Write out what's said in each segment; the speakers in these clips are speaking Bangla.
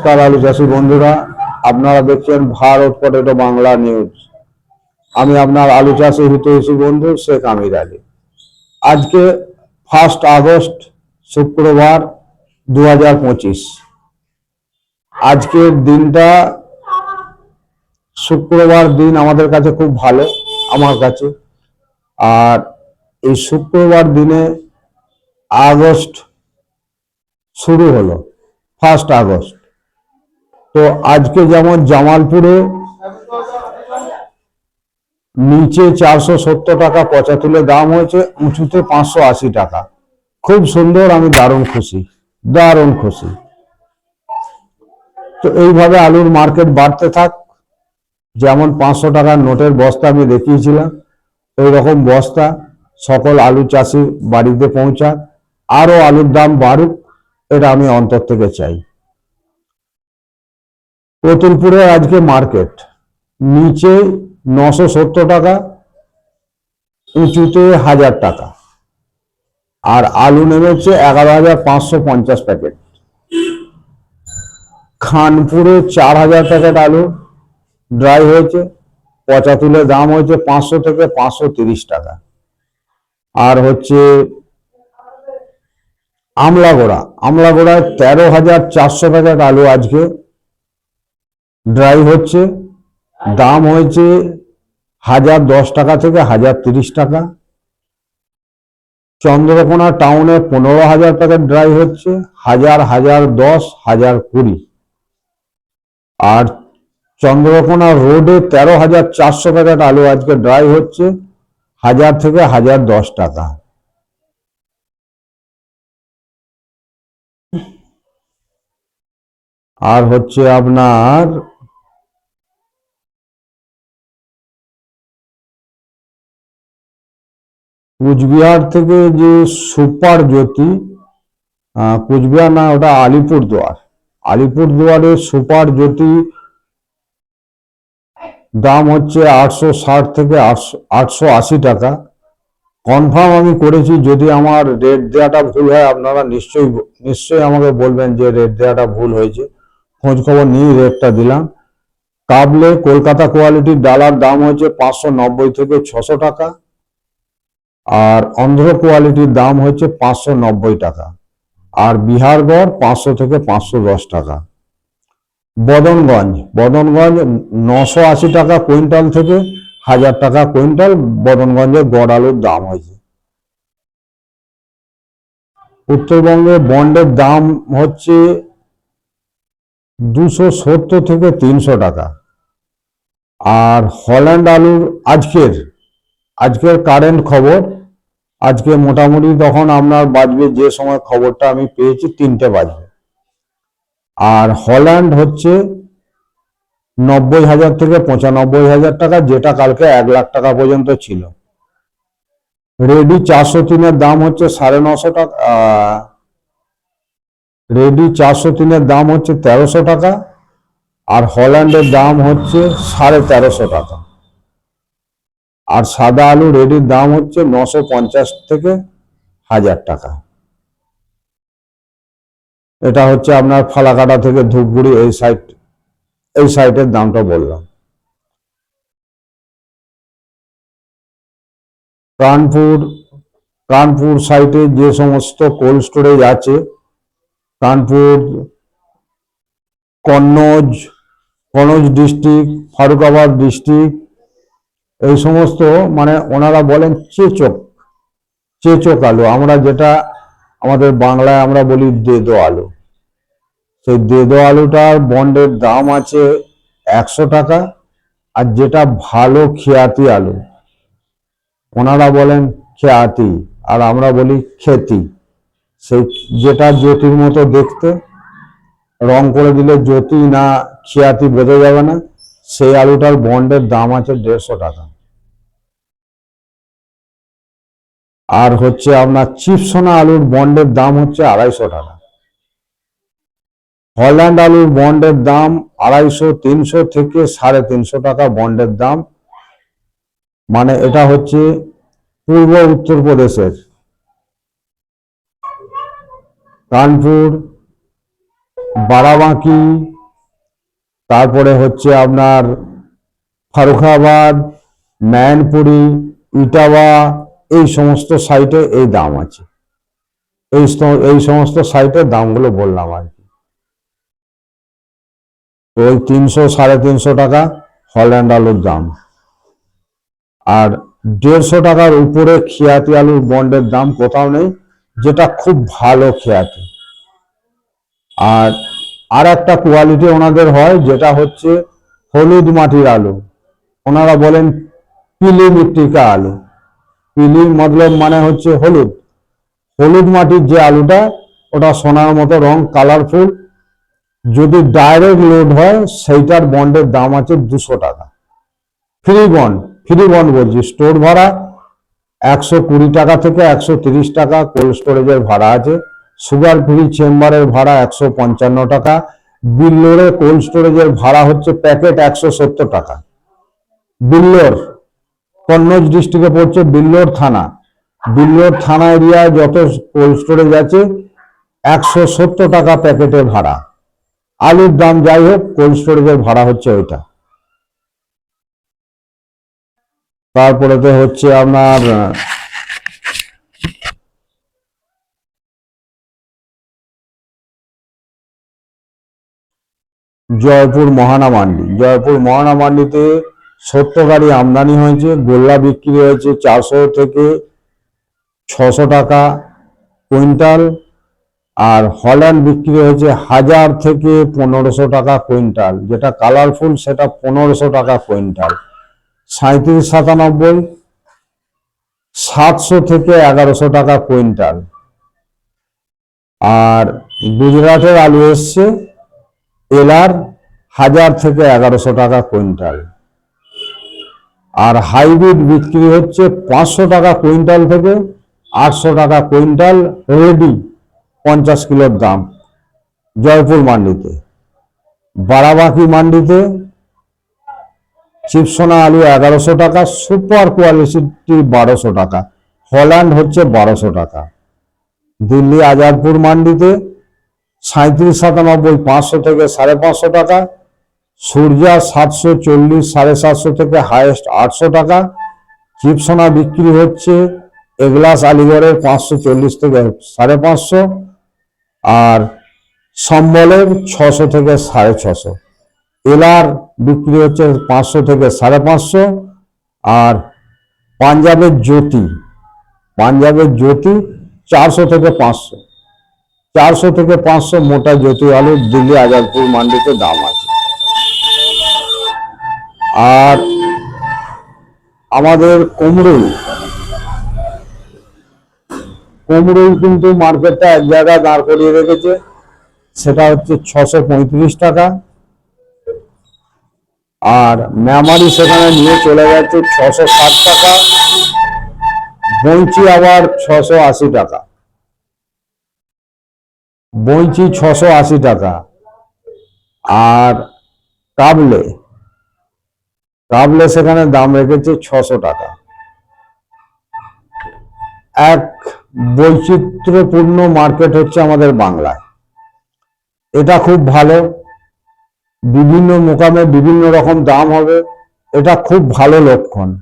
নমস্কার আলু চাষি বন্ধুরা, আপনারা দেখছেন ভারত পটেটো বাংলা নিউজ। আমি আপনার আলু চাষি হিতৈষী বন্ধু শেখ আমির আলী। আজকে ফার্স্ট আগস্ট, শুক্রবার দু হাজার পঁচিশ। আজকের দিনটা শুক্রবার দিন আমাদের কাছে খুব ভালো, আমার কাছে। আর এই শুক্রবার দিনে আগস্ট শুরু হলো ফার্স্ট আগস্ট। তো আজকে যেমন জামালপুরে নিচে চারশো সত্তর টাকা পচা তুলে দাম হয়েছে, উঁচুতে পাঁচশো আশি টাকা। খুব সুন্দর, আমি দারুণ খুশি দারুণ খুশি। তো এইভাবে আলুর মার্কেট বাড়তে থাক, যেমন পাঁচশো টাকার নোটের বস্তা আমি দেখিয়েছিলাম ওই রকম বস্তা সকল আলু চাষি বাড়িতে পৌঁছাক আরও আলুর দাম বাড়ুক, এটা আমি অন্তর থেকে চাই। প্রতুলপুরে আজকে মার্কেট। নিচে নশো সত্তর টাকা, উঁচুতে হাজার টাকা। আর আলু নেমেছে এগারো হাজার পাঁচশো পঞ্চাশ প্যাকেট। খানপুরে চার হাজার প্যাকেট আলু ড্রাই হয়েছে। পচা তুলে দাম হয়েছে পাঁচশো থেকে পাঁচশো তিরিশ টাকা। আর হচ্ছে আমলাগোড়া। আমলাগোড়ায় তেরো হাজার চারশো প্যাকেট আলু আজকে ড্রাই হচ্ছে, দাম হয়েছে হাজার দশ টাকা থেকে হাজার তিরিশ টাকা। চন্দ্রকোনা টাউনে পনেরো হাজার প্যাকেট ড্রাই হচ্ছে, হাজার হাজার দশ, হাজার কুড়ি। আর চন্দ্রকোনা রোডে তেরো হাজার চারশো প্যাকেট আলু আজকে ড্রাই হচ্ছে, হাজার থেকে হাজার দশ টাকা। আর হচ্ছে আপনার কুচবিহার থেকে যে সুপার জ্যোতি কুচবিহার না, ওটা আলিপুরদুয়ার। আলিপুরদুয়ারে সুপার জ্যোতি দাম হচ্ছে আটশো ষাট থেকে আটশো আটশো আশি টাকা। কনফার্ম আমি করেছি, যদি আমার রেট দেওয়াটা ভুল হয়, আপনারা নিশ্চয়ই নিশ্চয়ই আমাকে বলবেন যে রেট দেওয়াটা ভুল হয়েছে। খোঁজ খবর নিয়ে রেটটা দিলাম। কাবলে কলকাতা কোয়ালিটির ডালার দাম হচ্ছে পাঁচশো নব্বই থেকে ছশো টাকা। আর অন্ধ্র কোয়ালিটির দাম হচ্ছে পাঁচশো নব্বই টাকা। আর বিহারগড় পাঁচশো থেকে পাঁচশো দশ টাকা। বদনগঞ্জ বদনগঞ্জ নশো আশি টাকা কুইন্টাল থেকে হাজার টাকা কুইন্টাল বদনগঞ্জের গড় আলুর দাম হয়েছে। উত্তরবঙ্গে বন্ডের দাম হচ্ছে দুশো সত্তর থেকে তিনশো টাকা। আর হল্যান্ড আলুর আজকের আজকের কারেন্ট খবর আজকে মোটামুটি তখন আপনার বাজবে যে সময় খবরটা আমি পেয়েছি তিনটে বাজবে। আর হল্যান্ড হচ্ছে নব্বই হাজার থেকে পঁচানব্বই হাজার টাকা, যেটা কালকে এক লাখ টাকা পর্যন্ত ছিল। রেডি চারশো তিনের দাম হচ্ছে সাড়ে নশো টাকা রেডি চারশো তিনের দাম হচ্ছে তেরোশো টাকা, আর হল্যান্ডের দাম হচ্ছে সাড়ে তেরোশো টাকা। আর সাদা আলু রেডির দাম হচ্ছে নশো পঞ্চাশ থেকে হাজার টাকা। এটা হচ্ছে আপনার ফালাকাটা থেকে ধূপগুড়ি এই সাইড এই সাইটের দামটা বললাম। কানপুর কানপুর সাইটে যে সমস্ত কোল্ড স্টোরেজ আছে, কানপুর, কন্নজ কনৌজ ডিস্ট্রিক্ট, ফারুকাবাদ ডিস্ট্রিক্ট এই সমস্ত মানে ওনারা বলেন চেচক চেচক আলু। আমরা যেটা আমাদের বাংলায় আমরা বলি দেদো আলু। সেই দেদো আলুটার বন্ডের দাম আছে একশো টাকা আর যেটা ভালো খেয়াতি আলু। ওনারা বলেন খেয়াতি আর আমরা বলি খেতি। সেই যেটা জ্যোতির মতো দেখতে, রং করে দিলে জ্যোতি না খেয়াতি বোঝা যাবে না। সেই আলুটার বন্ডের দাম আছে দেড়শো টাকা। আর হচ্ছে আপনার চিপসোনা আলুর বন্ডের দাম হচ্ছে আড়াইশো টাকা। হল্যান্ড আলুর বন্ডের দাম আড়াইশো, তিনশো থেকে সাড়ে তিনশো টাকা বন্ডের দাম। মানে এটা হচ্ছে পূর্ব উত্তরপ্রদেশের কানপুর, বারাবাঁকি, তারপরে হচ্ছে আপনার ফারুখাবাদ, ম্যানপুরি, ইটাওয়া এই সমস্ত সাইটে এই দাম আছে। এই এই সমস্ত সাইটের দামগুলো বললাম আর কি। ওই তিনশো, সাড়ে তিনশো টাকা হল্যান্ড আলুর দাম। আর দেড়শো টাকার উপরে খেয়াতি আলুর বন্ডের দাম কোথাও নেই, যেটা খুব ভালো খেয়াতি। আর আর একটা কোয়ালিটি ওনাদের হয়, যেটা হচ্ছে হলুদ মাটির আলু। ওনারা বলেন পিলি মৃত্তিকা আলু। পিলি মতলব মানে হচ্ছে হলুদ। হলুদ মাটির যে আলুটা, ওটা সোনার মতো রং কালারফুল যদি ডাইরেক্ট লোড হয়, সেইটার বন্ডের দাম আছে দুশো টাকা। ফ্রি বন্ড ফ্রি বন্ড বলছি। স্টোর ভাড়া একশো কুড়ি টাকা থেকে একশো তিরিশ টাকা। কোল্ড স্টোরেজের ভাড়া আছে। সুগার ফ্রি চেম্বারের ভাড়া একশো পঞ্চান্ন টাকা। বিল্লোরে কোল্ড স্টোরেজের ভাড়া হচ্ছে প্যাকেট একশো সত্তর টাকা। বিল্লোর কন্নৌজ ডিস্ট্রিক্টে পড়ছে বিল্লোর থানা। বিল্লোর থানা এরিয়ায় যত কোল্ড স্টোরেজ আছে, একশো সত্তর টাকা প্যাকেটের ভাড়া। আলুর দাম যাই হোক কোল্ড স্টোরেজের ভাড়া হচ্ছে ওইটা। তারপরে তো হচ্ছে আপনার, জয়পুর মহানা মান্ডি। জয়পুর মহানা মান্ডিতে সত্তর গাড়ি আমদানি হয়েছে, গোল্লা বিক্রি হয়েছে চারশো থেকে ছশো টাকা কুইন্টাল, আর হল্যান্ড বিক্রি হয়েছে হাজার থেকে পনেরোশো টাকা কুইন্টাল, যেটা কালারফুল সেটা পনেরোশো টাকা কুইন্টাল। সাঁত্রিশ সাতানব্বই, সাতশো থেকে এগারোশো টাকা কুইন্টাল। আর গুজরাটের আলু এসছে, এলার হাজার থেকে এগারোশো টাকা কুইন্টাল। আর হাইব্রিড বিক্রি হচ্ছে পাঁচশো টাকা কুইন্টাল থেকে আটশো টাকা কুইন্টাল রেডি পঞ্চাশ কিলোর দাম জয়পুর মান্ডিতে। বারাবাকি মান্ডিতে চিপসোনা আলু এগারোশো টাকা, সুপার কোয়ালিটি বারোশো টাকা, হল্যান্ড হচ্ছে বারোশো টাকা। দিল্লি আজাদপুর মান্ডিতে সাঁত্রিশ সাতানব্বই, পাঁচশো থেকে সাড়ে পাঁচশো টাকা সূর্যা সাতশো চল্লিশ সাড়ে সাতশো থেকে হায়েস্ট আটশো টাকা। চিপসোনা বিক্রি হচ্ছে এগলাস আলিগড়ের পাঁচশো চল্লিশ থেকে সাড়ে পাঁচশো আর সম্বলের ছশো থেকে সাড়ে ছশো। এলার বিক্রি হচ্ছে পাঁচশো থেকে সাড়ে পাঁচশো আর পাঞ্জাবের জ্যোতি পাঞ্জাবের জ্যোতি চারশো থেকে পাঁচশো। চারশো থেকে পাঁচশো মোটা জ্যোতি আলুর দিল্লি আজাদপুর মান্ডিতে দাম আছে। আর আমাদের কুমড়ুল কুমড়ুল কিন্তু মার্কেটটা এক জায়গায় দাঁড় করিয়ে রেখেছে। সেটা হচ্ছে ছশো পঁয়ত্রিশ টাকা। আর মেমারি সেখানে নিয়ে চলে যাচ্ছে ছশো ষাট টাকা। বঞ্চি আবার ছশো আশি টাকা। বঞ্চি ছশো আশি টাকা। আর কাবলে। কাবলে সেখানে দাম রেখেছে ছশো টাকা। এক বৈচিত্র্যপূর্ণ মার্কেট হচ্ছে আমাদের বাংলায়। এটা খুব ভালো। বিভিন্ন মোকামে বিভিন্ন রকম দাম হবে। এটা খুব ভালো লক্ষণ।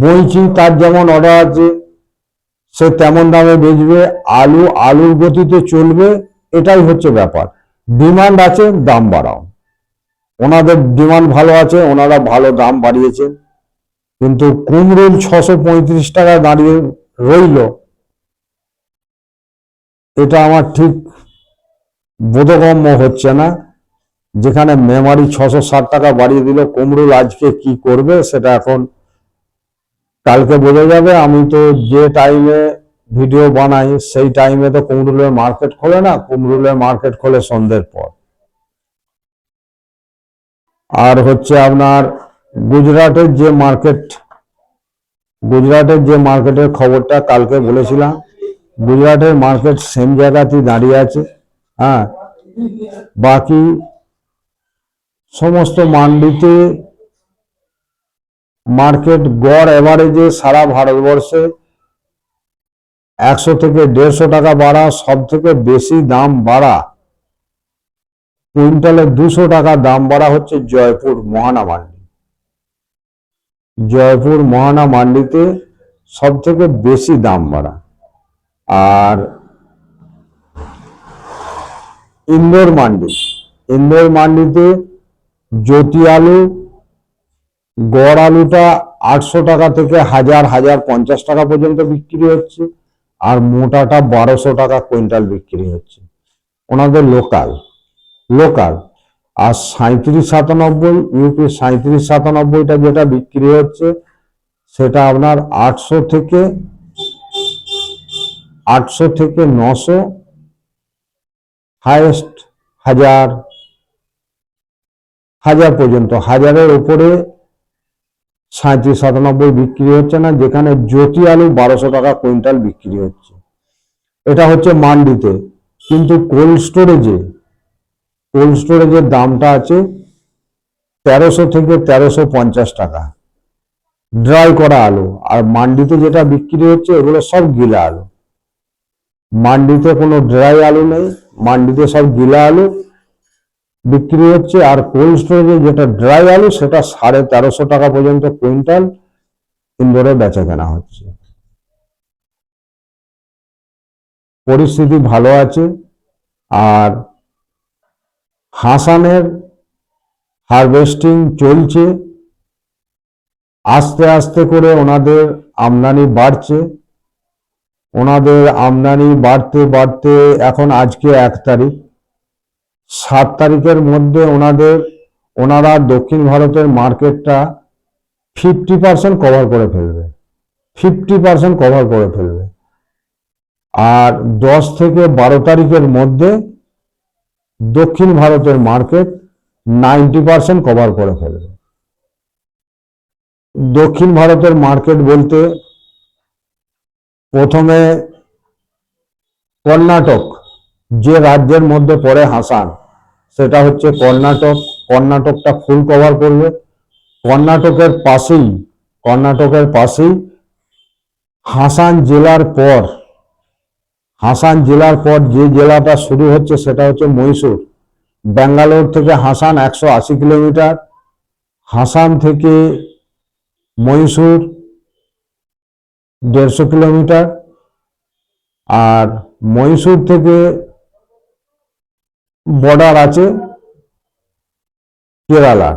বইছি তার যেমন অর্ডার আছে, সে তেমন দামে বেচবে। আলু, আলুর গতিতে চলবে। এটাই হচ্ছে ব্যাপার। ডিমান্ড আছে, দাম বাড়াও। ওনাদের ডিমান্ড ভালো আছে, ওনারা ভালো দাম বাড়িয়েছেন কিন্তু কুমড়োল ছশো পঁয়ত্রিশ টাকায় দাঁড়িয়ে রইল, এটা আমার ঠিক বোধগম্য হচ্ছে না। যেখানে মেমারি ছশো ষাট টাকা বাড়িয়ে দিল কুমড়োল আজকে কি করবে সেটা এখন কালকে বোঝা যাবে। আমি তো যে টাইমে ভিডিও বানাই, সেই টাইমে তো কুমরুলের মার্কেট খোলে না কুমরুলের মার্কেট খোলে সন্ধ্যের পর। আর হচ্ছে আপনার গুজরাটের যে মার্কেট গুজরাটের যে মার্কেটের খবরটা কালকে বলেছিলাম, গুজরাটের মার্কেট সেম জায়গাতেই দাঁড়িয়ে আছে হ্যাঁ? বাকি সমস্ত মান্ডিতে মার্কেট গড় এভারেজে সারা ভারতবর্ষে একশো থেকে দেড়শো টাকা বাড়া সব থেকে বেশি দাম বাড়া। কুইন্টালে দুশো টাকা দাম বাড়া হচ্ছে জয়পুর মহানা মান্ডি। জয়পুর মহানা মান্ডিতে সব থেকে বেশি দাম বাড়া। আর ইন্দোর মান্ডি, ইন্দোর মান্ডিতে জ্যোতি আলু, গড় আলুটা আটশো টাকা থেকে হাজার হাজার পঞ্চাশ টাকা পর্যন্ত বিক্রি হচ্ছে, আর মোটাটা বারোশো টাকা কুইন্টাল বিক্রি হচ্ছে। ওনাদের লোকাল। লোকাল। আর সাঁত্রিশ সাতানব্বই, ইউপি সাঁত্রিশ সাতানব্বইটা যেটা বিক্রি হচ্ছে, সেটা আপনার আটশো থেকে আটশো থেকে নশো হায়েস্ট হাজার হাজার পর্যন্ত। হাজারের উপরে সাঁত্রিশ সাতানব্বই বিক্রি হচ্ছে না, যেখানে জ্যোতি আলু বারোশো টাকা কুইন্টাল বিক্রি হচ্ছে। এটা হচ্ছে মান্ডিতে। কিন্তু কোল্ড স্টোরেজে কোল্ড স্টোরেজের দামটা আছে তেরোশো থেকে তেরোশো পঞ্চাশ টাকা। ড্রাই করা আলু, আর মান্ডিতে যেটা বিক্রি হচ্ছে ওগুলো সব গিলা আলু। মান্ডিতে কোনো ড্রাই আলু নেই, মান্ডিতে সব গিলা আলু। বিক্রি হচ্ছে, আর কোল্ড স্টোরেজে যেটা ড্রাই আলু, সেটা সাড়ে তেরোশো টাকা পর্যন্ত কুইন্টাল ইন্দোরে বেচা কেনা হচ্ছে। পরিস্থিতি ভালো আছে, আর হাসানের হারভেস্টিং চলছে। আস্তে আস্তে করে ওনাদের আমদানি বাড়ছে। ওনাদের আমদানি বাড়তে বাড়তে এখন আজকে এক তারিখ। সাত তারিখের মধ্যে ওনাদের, ওনারা দক্ষিণ ভারতের মার্কেটটা ফিফটি পার্সেন্ট কভার করে ফেলবে। ফিফটি পার্সেন্ট কভার করে ফেলবে। আর দশ থেকে বারো তারিখের মধ্যে দক্ষিণ ভারতের মার্কেট নাইনটি পার্সেন্ট কভার করে ফেলবে দক্ষিণ ভারতের মার্কেট বলতে প্রথমে কর্ণাটক, যে রাজ্যের মধ্যে পড়ে হাসান, সেটা হচ্ছে কর্ণাটক। কর্ণাটকটা ফুল কভার করবে। কর্ণাটকের পাশেই কর্ণাটকের পাশেই হাসান জেলার পর হাসান জেলার পর যে জেলাটা শুরু হচ্ছে সেটা হচ্ছে মহীশূর। ব্যাঙ্গালোর থেকে হাসান একশো আশি কিলোমিটার, হাসান থেকে মহীশূর দেড়শো কিলোমিটার আর মহীশূর থেকে বর্ডার আছে কেরালার।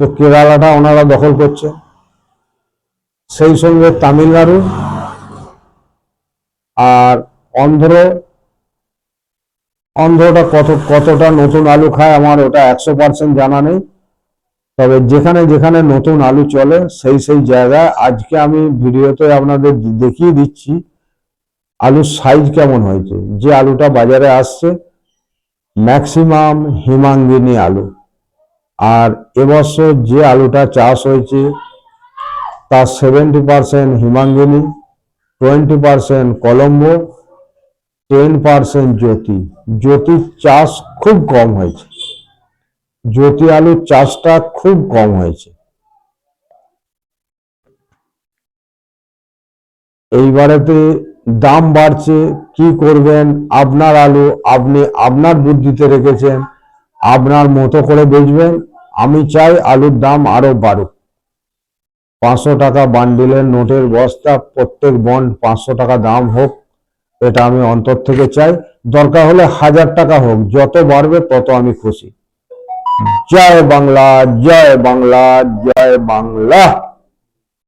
তো কেরালাটা ওনারা দখল করছে। সেই সঙ্গে তামিলনাড়ু আর অন্ধ্র, অন্ধ্রটা কত, কতটা নতুন আলু খায় আমার ওটা একশো পার্সেন্ট জানা নেই। তবে যেখানে যেখানে নতুন আলু চলে, সেই সেই জায়গায় আজকে আমি ভিডিওতে আপনাদের দেখিয়ে দিচ্ছি আলুর সাইজ কেমন হয়েছে। যে আলুটা বাজারে আসছে ম্যাক্সিমাম হিমাঙ্গিনী আলু। আর এবছর যে আলুটা চাষ হয়েছে, তার seventy percent Himangini twenty percent Colombo ten percent Jyoti. জ্যোতির চাষ খুব কম হয়েছে। জ্যোতি আলুর চাষটা খুব কম হয়েছে। এইবারেতে দাম বাড়ছে, কি করবেন? আপনার আলু, আপনি আপনার বুদ্ধিতে রেখেছেন, আপনার মতো করে বেচবেন। আমি চাই আলুর দাম আরও বাড়ুক। পাঁচশো টাকা বান্ডিলের নোটের বস্তা, প্রত্যেক বন্ড পাঁচশো টাকা দাম হোক। এটা আমি অন্তর থেকে চাই। দরকার হলে হাজার টাকা হোক, যত বাড়বে তত আমি খুশি। জয় বাংলা জয় বাংলা জয় বাংলা।